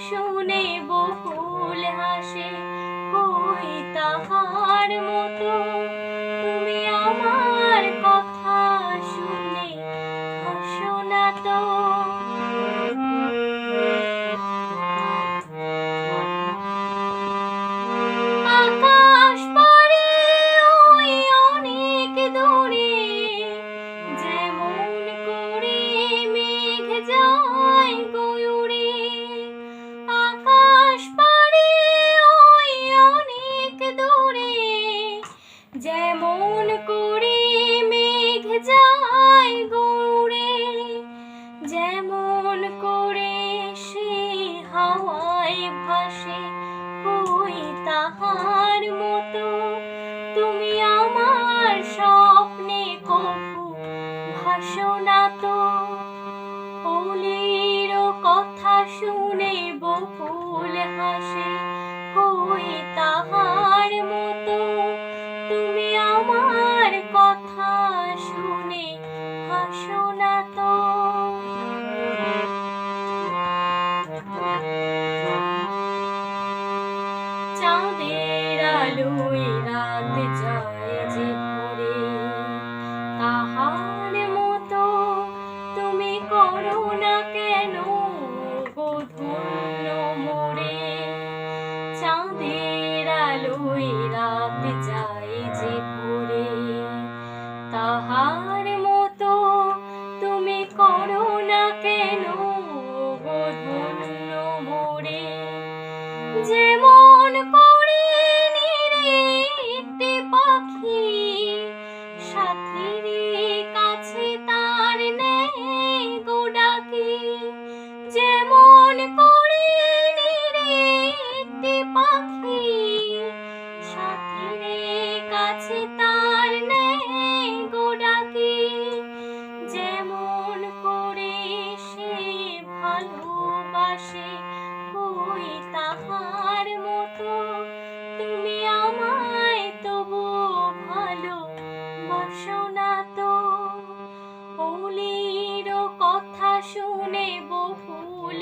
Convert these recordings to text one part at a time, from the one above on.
শুনে বহুল হাসে কই তাহার মতো যেমন করে সে হাওয়ায় ভাসে কই তাহার মতো। তুমি আমার স্বপ্নে কভু ভাসো না তো। অলির কথা শুনে বকুল হাসে কই তাহার মতো। আলোয় রাত যায় যে ভরে তাহার মতো তুমি করো না কেন গোধন্য মোরে? চাঁদের আলোয় রাত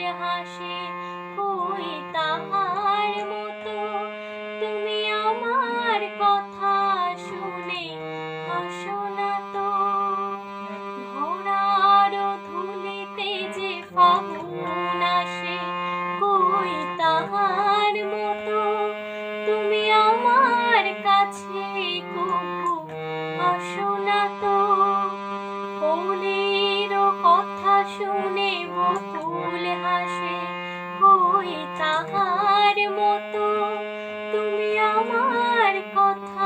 বহুল হাসে কই তোমার কথা